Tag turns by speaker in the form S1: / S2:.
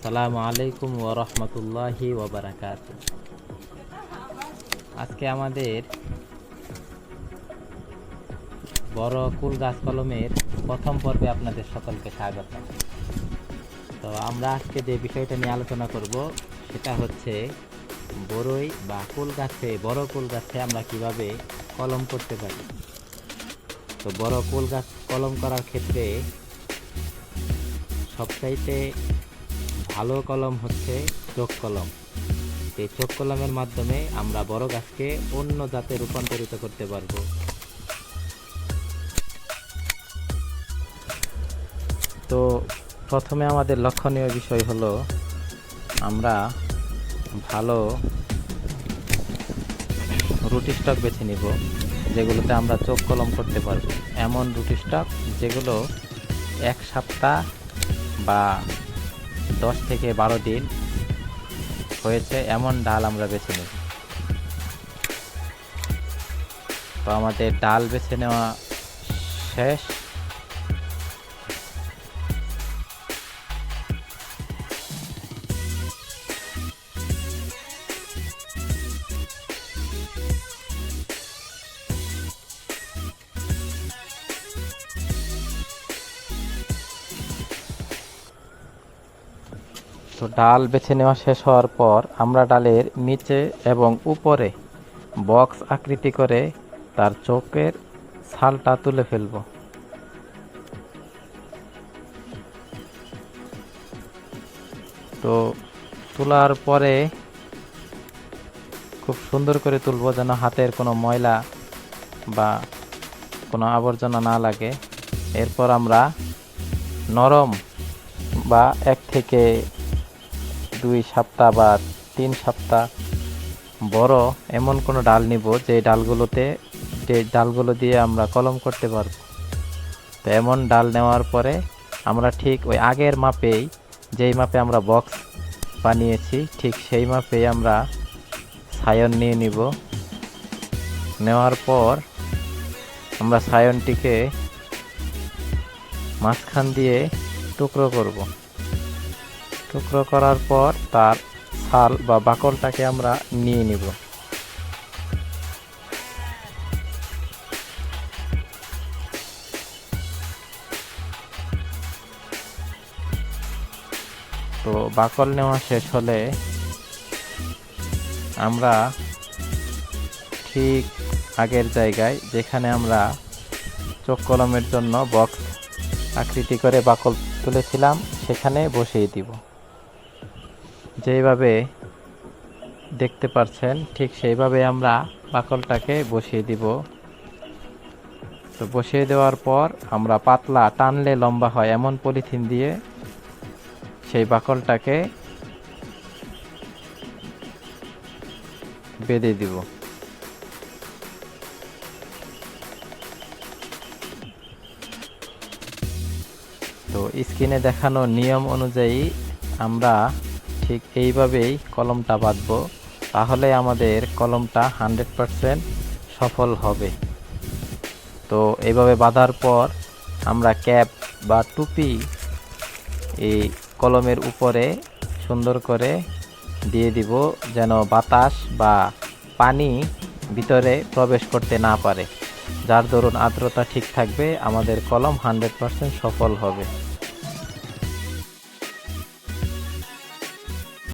S1: আসসালামু আলাইকুম ওরহমতুল্লাহি ওবরাকাত আজকে আমাদের বড় কুল গাছ কলমের প্রথম পর্বে আপনাদের সকলকে স্বাগত। তো আমরা আজকে যে বিষয়টা নিয়ে আলোচনা করব, সেটা হচ্ছে বড়ই বা কুল গাছে, বড় কুল গাছে আমরা কীভাবে কলম করতে পারি। তো বড় কুল গাছ কলম করার ক্ষেত্রে সবচাইতে ভালো কলম হচ্ছে চোখ কলম। এই চোখ কলমের মাধ্যমে আমরা বড় গাছকে অন্য জাতে রূপান্তরিত করতে পারব। তো প্রথমে আমাদের লক্ষণীয় বিষয় হলো, আমরা ভালো রুটি স্টক বেছে নিব, যেগুলোতে আমরা চোখ কলম করতে পারব। এমন রুটি স্টক যেগুলো এক সপ্তাহ বা দশ থেকে বারো দিন হয়েছে, এমন ডাল আমরা বেছে নিই। তো আমাদের ডাল বেছে নেওয়া শেষ। তো ডাল বেছে নেওয়া শেষ হওয়ার পর আমরা ডালের নিচে এবং উপরে বক্স আকৃতি করে তার চোখের ছালটা তুলে ফেলব। তো তোলার পরে খুব সুন্দর করে তুলবো যেন হাতের কোনো ময়লা বা কোনো আবর্জনা না লাগে। এরপর আমরা নরম বা এক থেকে দুই সপ্তাহ বা তিন সপ্তাহ বড় এমন কোনো ডাল নিব যে ডালগুলোতে, যে ডালগুলো দিয়ে আমরা কলম করতে পারব। তো এমন ডাল নেওয়ার পরে আমরা ঠিক ওই আগের মাপেই, যেই মাপে আমরা বক্স বানিয়েছি, ঠিক সেই মাপেই আমরা সায়ন নিয়ে নিব। নেওয়ার পর আমরা সায়নটিকে মাঝখান দিয়ে টুকরো করব। টুকরো করার পর তার ছাল বা বাকলটাকে আমরা নিয়ে নিব। তো বাকল নেওয়া শেষ হলে আমরা ঠিক আগের জায়গায় যেখানে আমরা চোখ কলমের জন্য বক্স আকৃতি করে বাকল তুলেছিলাম, সেখানে বসিয়ে দিব। যেইভাবে দেখতে পাচ্ছেন ঠিক সেইভাবে আমরা বাকলটাকে বসিয়ে দিব। তো বসিয়ে দেওয়ার পর আমরা পাতলা টানলে লম্বা হয় এমন পলিথিন দিয়ে সেই বাকলটাকে বেঁধে দিব। তো স্ক্রিনে দেখানো নিয়ম অনুযায়ী আমরা ঠিক এইভাবেই কলমটা বাঁধবো, তাহলে আমাদের কলমটা হান্ড্রেড পারসেন্ট সফল হবে। তো এইভাবে বাঁধার পর আমরা ক্যাপ বা টুপি এই কলমের উপরে সুন্দর করে দিয়ে দিব যেন বাতাস বা পানি ভিতরে প্রবেশ করতে না পারে। যার দরুন আর্দ্রতা ঠিক থাকবে, আমাদের কলম হান্ড্রেড পারসেন্ট সফল হবে।